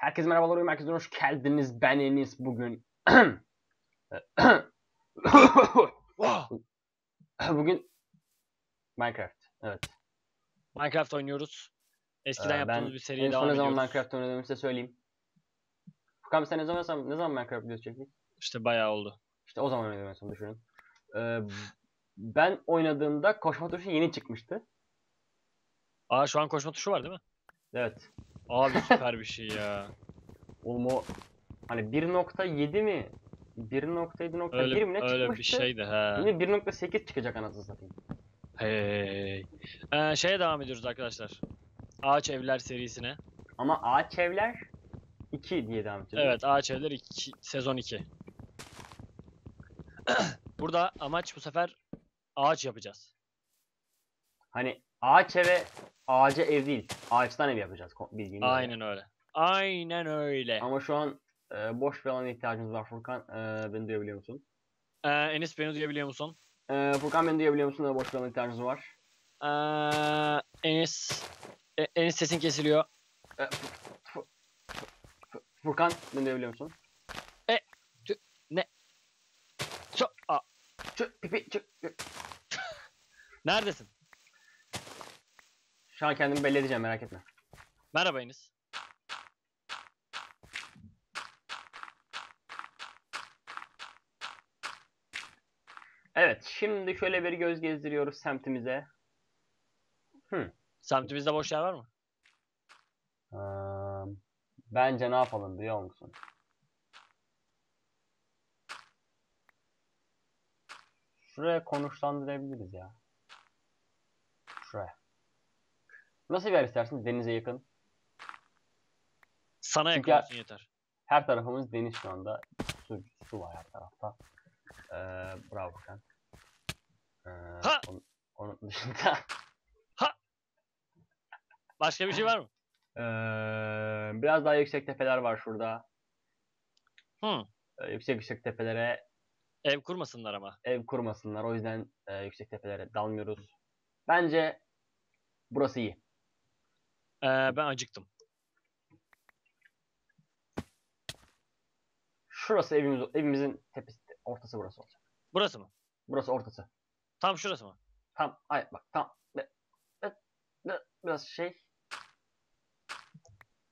Herkese merhabalar, oyun merkezine hoş geldiniz. Ben Enis bugün. bugün Minecraft. Evet. Minecraft oynuyoruz. Eskiden Ee, yaptığımız bir seriye en devam son ne ediyoruz. zaman Minecraft oynadığımı size söyleyeyim. Furkan sen ne zaman, ne zaman Minecraft videosu çektik? İşte bayağı oldu. İşte o zaman oynadım en son düşünün. Ee, ben oynadığımda koşma tuşu yeni çıkmıştı. Aa şu an koşma tuşu var değil mi? Evet. Abi süper bir şey ya. Oğlum o hani 1.7 mi? 1.7.1 Öyle, mi ne öyle bir çıkmıştı? şeydi he. Şimdi 1.8 çıkacak anasını satayım. Hey. Ee, şeye devam ediyoruz arkadaşlar. Ağaç Evler serisine. Ama ağaç evler 2 diye devam edeceğiz. Evet Ağaç Evler 2, sezon 2. Burada amaç bu sefer ağaç yapacağız. Hani ağaç eve ağaca ev değil. Ağaçtan ev yapacağız bildiğiniz. Aynen öyle. Aynen öyle. Ama şu an e, boş bir alana ihtiyacımız var Furkan. E, beni duyabiliyor musun? Ee, Enis beni duyabiliyor musun? E, Furkan beni duyabiliyor musun? E, boş bir alana ihtiyacımız var. Ee, Enis E- Enis sesin kesiliyor. E, Furkan beni duyabiliyor musun? So, Aa, Çık pipi çık. çık. neredesin? Şu an kendimi belli edeceğim merak etme. Merhaba Enis. Evet şimdi şöyle bir göz gezdiriyoruz semtimize. Semtimizde boş yer var mı? E, bence ne yapalım biliyor musun? Şuraya konuşlandırabiliriz ya. Şuraya. Nasıl bir yer istersin? Denize yakın. Sana yakın olsun yeter. Her tarafımız deniz şu anda. Su, su var her tarafta. Ee, bravo Furkan. Ee, Ha! Onun, onun dışında Başka bir şey var mı? ee, biraz daha yüksek tepeler var şurada. Hı. Ee, yüksek yüksek tepelere Ev kurmasınlar ama. ev kurmasınlar. O yüzden e, yüksek tepelere dalmıyoruz. Bence burası iyi. Ee, ben acıktım. Şurası evimiz, evimizin tepesi, ortası burası olacak. Burası mı? Burası ortası. Tam şurası mı? Tam, ay bak tam. Be- be- be- Biraz şey.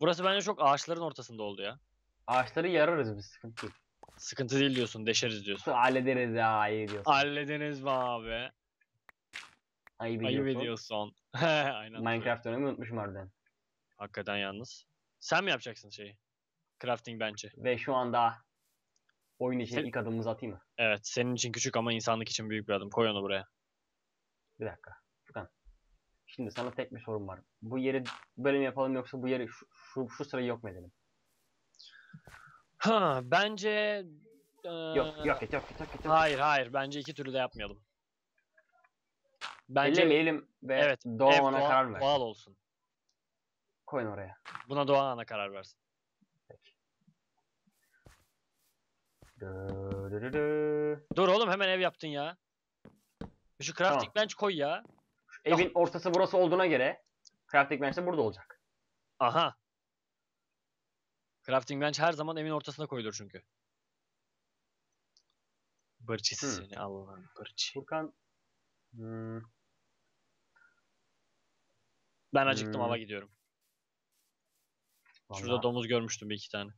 Burası bence çok ağaçların ortasında oldu ya. Ağaçları yararız biz sıkıntı değil. Sıkıntı değil diyorsun, deşeriz diyorsun. Su hallederiz ya ayı diyorsun. Hallediniz mi abi? Ayıp Ayıp ediyorsun. Aynen. Minecraft dönemi unutmuşum harbiden. Hakikaten yalnız. Sen mi yapacaksın şeyi? Crafting bench'i. Ve şu anda oyun için Sen- ilk adımımızı atayım mı? Evet, senin için küçük ama insanlık için büyük bir adım. Koy onu buraya. Bir dakika. Furkan. Şimdi sana tek bir sorum var. Bu yeri böyle mi yapalım yoksa bu yeri şu, şu, şu sırayı yok mu edelim? Ha, bence... Yok eee, yok et yok et yok et. yok. Hayır, hayır. Bence iki türlü de yapmayalım. Bence Ellemeyelim ve evet, Doğan ev ona doğa- karar ver. doğal olsun. Koyun oraya. Buna Doğan ana karar versin. Dö, dö, dö, dö. Dur oğlum hemen ev yaptın ya. Şu crafting Tamam. bench koy ya. Evin ortası burası olduğuna göre crafting bench de burada olacak. Aha. Crafting bench her zaman evin ortasına koyulur çünkü. Bırçısı Hmm. seni Allah'ım bırçı. Furkan hmm, Ben acıktım Hmm. hava gidiyorum. Şurada vallahi- domuz görmüştüm bir iki tane.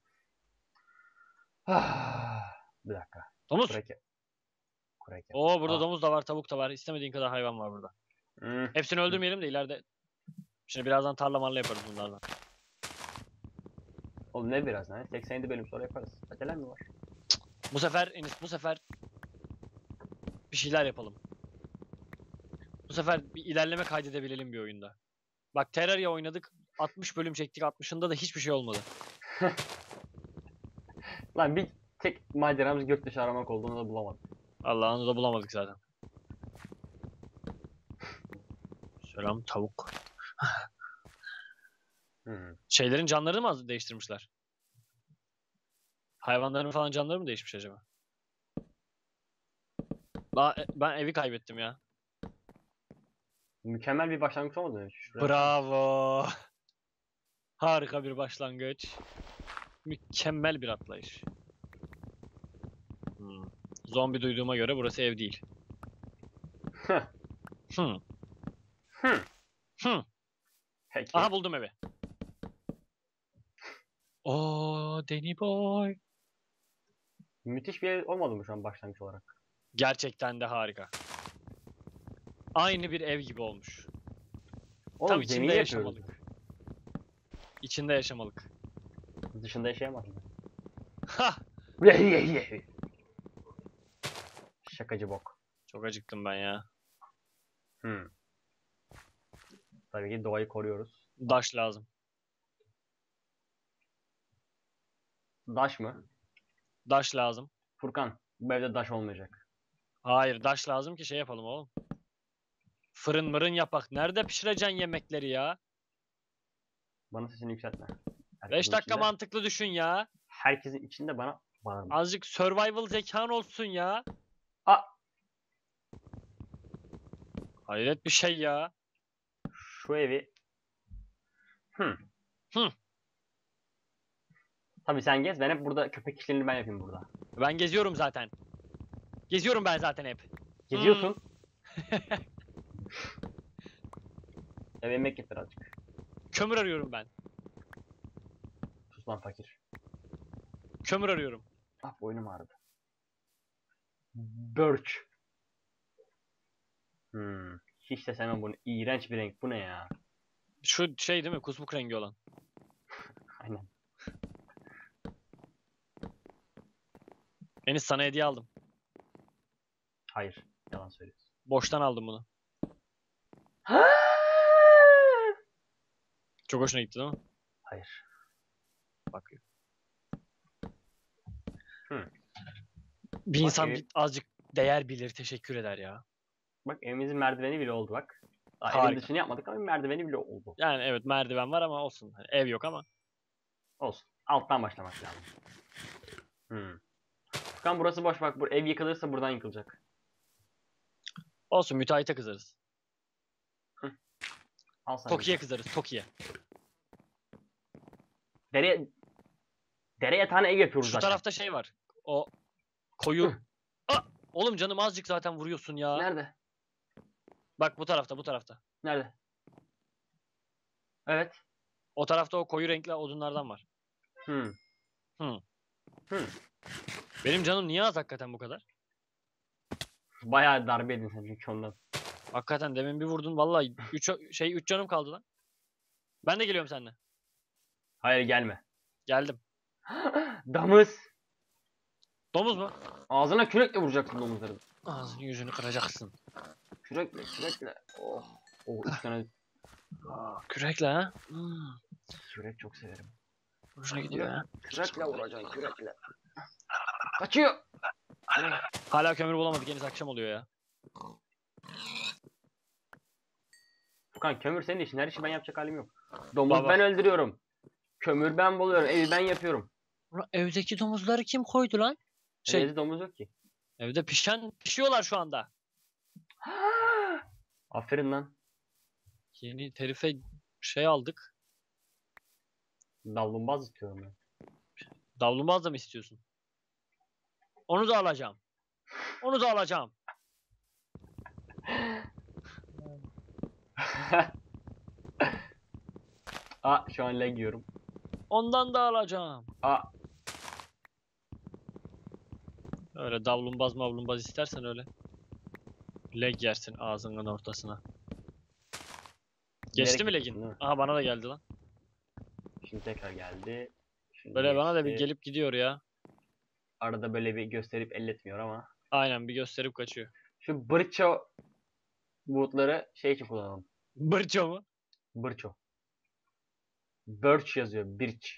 bir dakika. Domuz. Kureke. Kureke. Oo burada Aa. domuz da var, tavuk da var. İstemediğin kadar hayvan var burada. Hmm, Hepsini öldürmeyelim de ileride. Şimdi birazdan tarla marla yaparız bunlardan. Oğlum ne birazdan? ya? 87 bölüm sonra yaparız. Acelen mi var? Bu sefer Enis bu sefer bir şeyler yapalım. Bu sefer bir ilerleme kaydedebilelim bir oyunda. Bak Terraria oynadık. 60 bölüm çektik. 60'ında da hiçbir şey olmadı. Lan bir tek maceramız gök dışı aramak olduğunu da bulamadım. Allah'ını da bulamadık zaten. Selam tavuk. Hmm. Şeylerin canlarını mı az- değiştirmişler? Hayvanların falan canları mı değişmiş acaba? Ba- Ben evi kaybettim ya. Mükemmel bir başlangıç olmadı mı? Şuraya- Bravo. Harika bir başlangıç. Mükemmel bir atlayış. Hmm. Zombi duyduğuma göre burası ev değil. Hmm. Hı. Hmm. Peki. Aha buldum evi. Oo Danny boy. Müthiş bir ev olmadı mı şu an başlangıç olarak? Gerçekten de harika. Aynı bir ev gibi olmuş. Oğlum Tam içinde yapıyoruz. yaşamalık. İçinde yaşamalık. Dışında yaşayamaz mı? Ha! Şakacı bok. Çok acıktım ben ya. Hmm. Tabii ki doğayı koruyoruz. Daş lazım. Daş mı? Daş lazım. Furkan, bu evde daş olmayacak. Hayır, daş lazım ki şey yapalım oğlum. Fırın mırın yapak. Nerede pişireceksin yemekleri ya? Bana sesini yükseltme. 5 Herkesin dakika içinde- mantıklı düşün ya. Herkesin içinde bana bağırma. Azıcık survival zekan olsun ya. Aa! Hayret bir şey ya. Şu evi... Hı. Hı. Tabii sen gez, ben hep burada köpek işlerini ben yapayım burada. Ben geziyorum zaten. Geziyorum ben zaten hep. Geziyorsun. Eve yemek getir azıcık. Kömür arıyorum ben. Sus lan fakir. Kömür arıyorum. Ah boynum ağrıdı. Birch. Hmm. Hiç de sevmem bunu. İğrenç bir renk. Bu ne ya? Şu şey değil mi? Kusmuk rengi olan. Aynen. Enis sana hediye aldım. Hayır. Yalan söylüyorsun. Boştan aldım bunu. Çok hoşuna gitti değil mi? Hayır. Bakıyor. Hı. Bir Bak insan bir azıcık değer bilir, teşekkür eder ya. Bak evimizin merdiveni bile oldu bak. Daha evin dışını yapmadık ama merdiveni bile oldu. Yani evet merdiven var ama olsun. Hani ev yok ama. Olsun. Alttan başlamak lazım. Hmm. Furkan burası boş bak. Bu ev yıkılırsa buradan yıkılacak. Olsun müteahhite kızarız. Al sen. Toki'ye kızarız. Toki'ye. Dere Dere yatağına ev yapıyoruz Şu zaten. tarafta şey var. O koyu. Aa! Oğlum canım azıcık zaten vuruyorsun ya. Nerede? Bak bu tarafta bu tarafta. Nerede? Evet. O tarafta o koyu renkli odunlardan var. Hmm. Hı. Hmm. Benim canım niye az hakikaten bu kadar? Bayağı darbe yedin sen çünkü ondan. Hakikaten demin bir vurdun vallahi 3 şey 3 canım kaldı lan. Ben de geliyorum seninle. Hayır gelme. Geldim. Damız. Domuz mu? Ağzına kürekle vuracaksın domuzları. Ağzını yüzünü kıracaksın. Kürekle, kürekle. Oh. Oh, üç tane Aa, kürekle ha? Hmm, kürek çok severim. hoşuna gidiyor ha. Kürekle vuracaksın, kürekle. Kaçıyor. Hala kömür bulamadık. Henüz akşam oluyor ya. Furkan kömür senin işin. Her işi ben yapacak halim yok. Domuz Baba. ben öldürüyorum. Kömür ben buluyorum. Evi ben yapıyorum. Ulan evdeki domuzları kim koydu lan? Şey, Evde domuz yok ki. evde pişen pişiyorlar şu anda. Aferin lan. Yeni terife şey aldık. Davlumbaz istiyorum ben. Davlumbaz da mı istiyorsun? Onu da alacağım. Onu da alacağım. Aa şu an lag yiyorum. Ondan da alacağım. Aa Öyle davlumbaz mavlumbaz istersen öyle. Leg yersin ağzının ortasına. Geçti mi bilerek legin? yapıyorsun, değil mi? Aha bana da geldi lan. Şimdi tekrar geldi. Şimdi Böyle bana da bir geçti. gelip gidiyor ya. Arada böyle bir gösterip elletmiyor ama. Aynen bir gösterip kaçıyor. Şu bırço bootları şey için kullanalım. Bırço mu? Bırço. Birch yazıyor. Birch.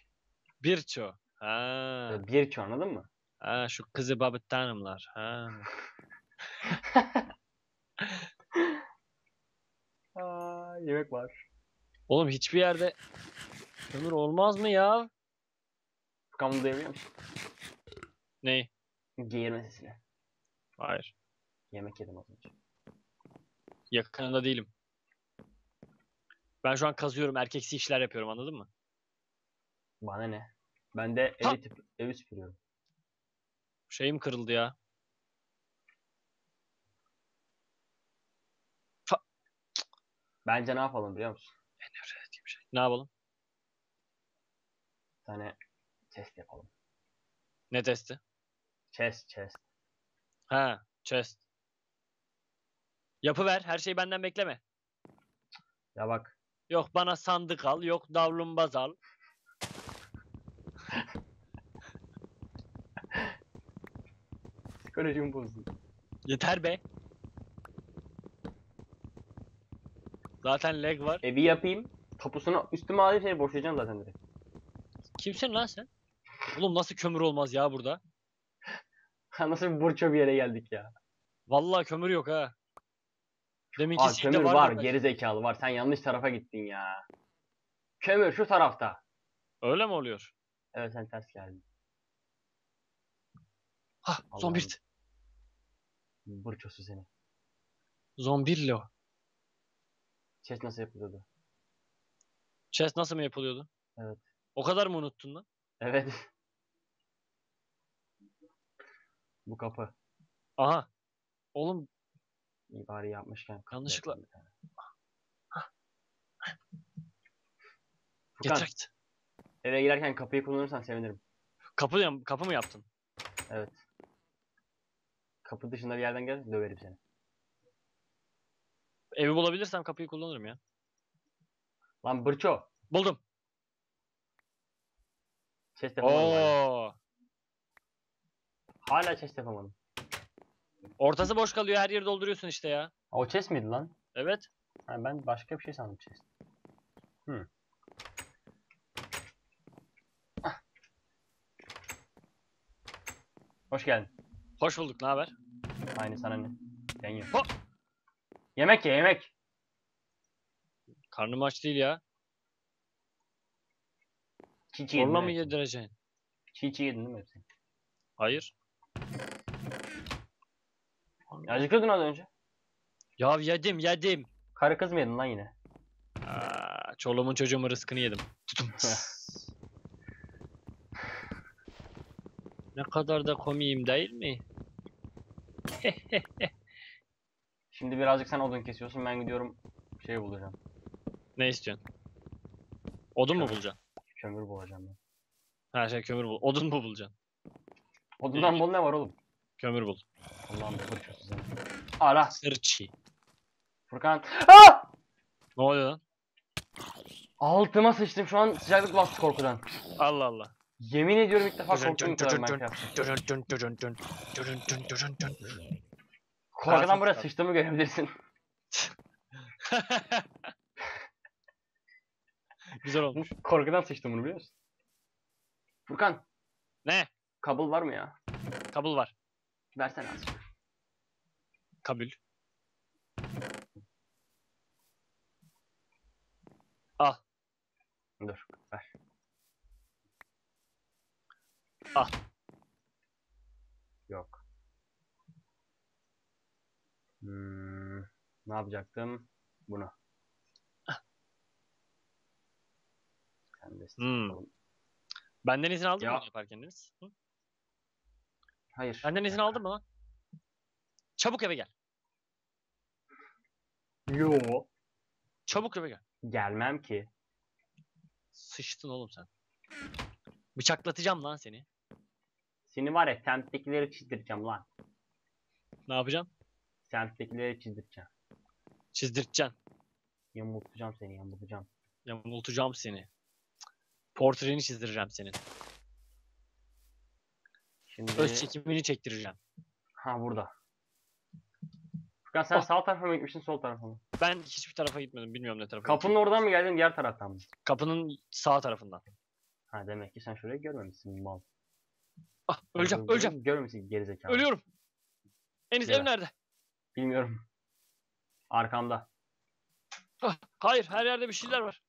Birço. Ha. Böyle Birço anladın mı? Ha şu kızı babet tanımlar. Ha. Aa, yemek var. Oğlum hiçbir yerde kömür olmaz mı ya? Furkan duyabiliyor musun? Ney? Geğirme sesini. Hayır. Yemek yedim az önce. Yakınında değilim. Ben şu an kazıyorum. Erkeksi işler yapıyorum anladın mı? Bana ne? Ben de Ha! evi, tip, evi süpürüyorum. Şeyim kırıldı ya. Bence ne yapalım biliyor musun? Nefret ettiğim şey. Ne yapalım? Bir tane chest yapalım. Ne testi? Chest chest. Ha, chest. Yapıver. Her şeyi benden bekleme. Ya bak Yok bana sandık al, yok davlumbaz al. psikolojimi bozdun. Yeter be. Zaten lag var. Evi yapayım. Tapusunu üstüme alayım seni boşayacağım zaten direkt. Kimsin lan sen? Oğlum nasıl kömür olmaz ya burada? Nasıl bir burço bir yere geldik ya. Vallahi kömür yok ha. Deminki Aa kömür var belki. geri zekalı var. Sen yanlış tarafa gittin ya. Kömür şu tarafta. Öyle mi oluyor? Evet sen ters geldin. Hah, zombirt. Burçosu seni. Zombirlo. Chest nasıl yapılıyordu? Chest nasıl mı yapılıyordu? Evet. O kadar mı unuttun lan? Evet. Bu kapı. Aha. Oğlum İyi bari yapmışken. Yanlışlıkla- yapalım bir tane. Furkan, getir git. eve girerken kapıyı kullanırsan sevinirim. Kapı, kapı mı yaptın? Evet. Kapı dışında bir yerden gel döverim seni. Evi bulabilirsem kapıyı kullanırım ya. Lan bırço. Buldum. Chest yapamadım hala. Oo. Hala chest yapamadım. Ortası boş kalıyor her yeri dolduruyorsun işte ya. O chest miydi lan? Evet. Ha, ben başka bir şey sandım chest. Ah. Hoş geldin. Hoş bulduk. Ne haber? Aynı sana ne? Ben yok. Ho! Yemek ye yemek. Karnım aç değil ya. Çiğ çiğ yedin Zorla mı hepsini? yedireceksin? Çiğ çiğ yedin değil mi hepsini? Hayır. Acıkıyordun az önce. Ya yedim yedim. Karı kız mı yedin lan yine? Aa, çoluğumun çocuğumun rızkını yedim. Tutum. ne kadar da komiyim değil mi? Şimdi birazcık sen odun kesiyorsun ben gidiyorum şey bulacağım. Ne istiyorsun? Odun mu Kömür. bulacaksın? Kömür bulacağım ben. Ha şey kömür bul. Odun mu bulacaksın? Odundan bol ne var oğlum? Kömür bul. Allah'ım seni. Ara. Sırçı. Furkan. Aa! Ne oluyor lan? Altıma sıçtım şu an sıcaklık bastı korkudan. Allah Allah. Yemin ediyorum ilk defa korktuğum kadar Minecraft. Korkudan buraya sıçtığımı görebilirsin. Güzel olmuş. Korkudan sıçtım bunu biliyor musun? Furkan. Ne? Kabul var mı ya? Kabul var. Versene azıcık. Kabul. Al. Dur ver. Al. Yok. Hmm, ne yapacaktım? Bunu. Sen de Hmm. Benden izin aldın Ya. mı bunu yaparken Deniz? Hı? Hayır. Benden izin aldın mı lan? Çabuk eve gel. Yo. Çabuk eve gel. Gelmem ki. Sıçtın oğlum sen. Bıçaklatacağım lan seni. Seni var ya semttekileri çizdireceğim lan. Ne yapacağım? Semttekileri çizdireceğim. Çizdirteceksin. Yamultacağım seni yamultacağım. Yamultacağım seni. Portreni çizdireceğim senin. Şimdi Öz çekimini çektireceğim. ha burada. Furkan sen Oh. sağ tarafa mı gitmişsin sol tarafa mı? Ben hiçbir tarafa gitmedim. Bilmiyorum ne tarafa Kapının gittim. oradan mı geldin diğer taraftan mı? Kapının sağ tarafından. Ha demek ki sen şurayı görmemişsin mal. Ah öleceğim öleceğim. Görmemişsin gerizekalı. Ölüyorum. Enis ev nerede? Bilmiyorum. Arkamda. Ah, hayır her yerde bir şeyler var.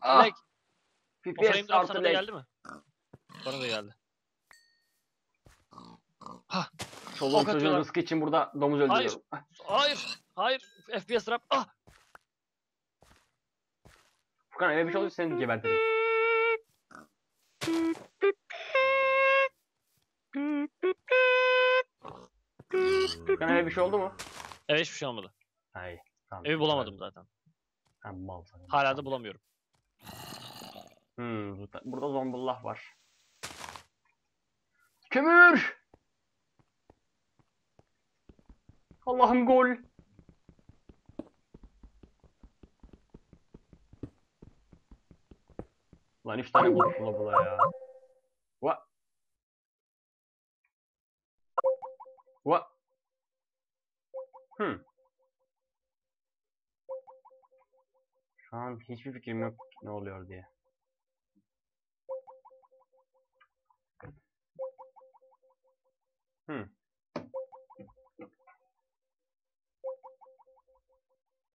Ah! Leg. O frame drop sana da geldi mi? Bana da geldi. Çoluğun Ok çocuğun atıyorlar. rızkı için burada domuz Hayır. öldürüyorum. Hayır. Hayır. FPS drop. Ah. Furkan eve bir şey olursa seni gebertirim. Furkan eve bir şey oldu mu? Evet hiçbir şey olmadı. Hayır. Tamam. Evi bulamadım zaten. Ha, mal sanırım. Hala da bulamıyorum. Hmm, burada- zombullah var. Kömür! Allah'ım gol. Lan üç tane bulduk bula bula ya. What? What? Hmm. Şu an hiçbir fikrim yok ne oluyor diye.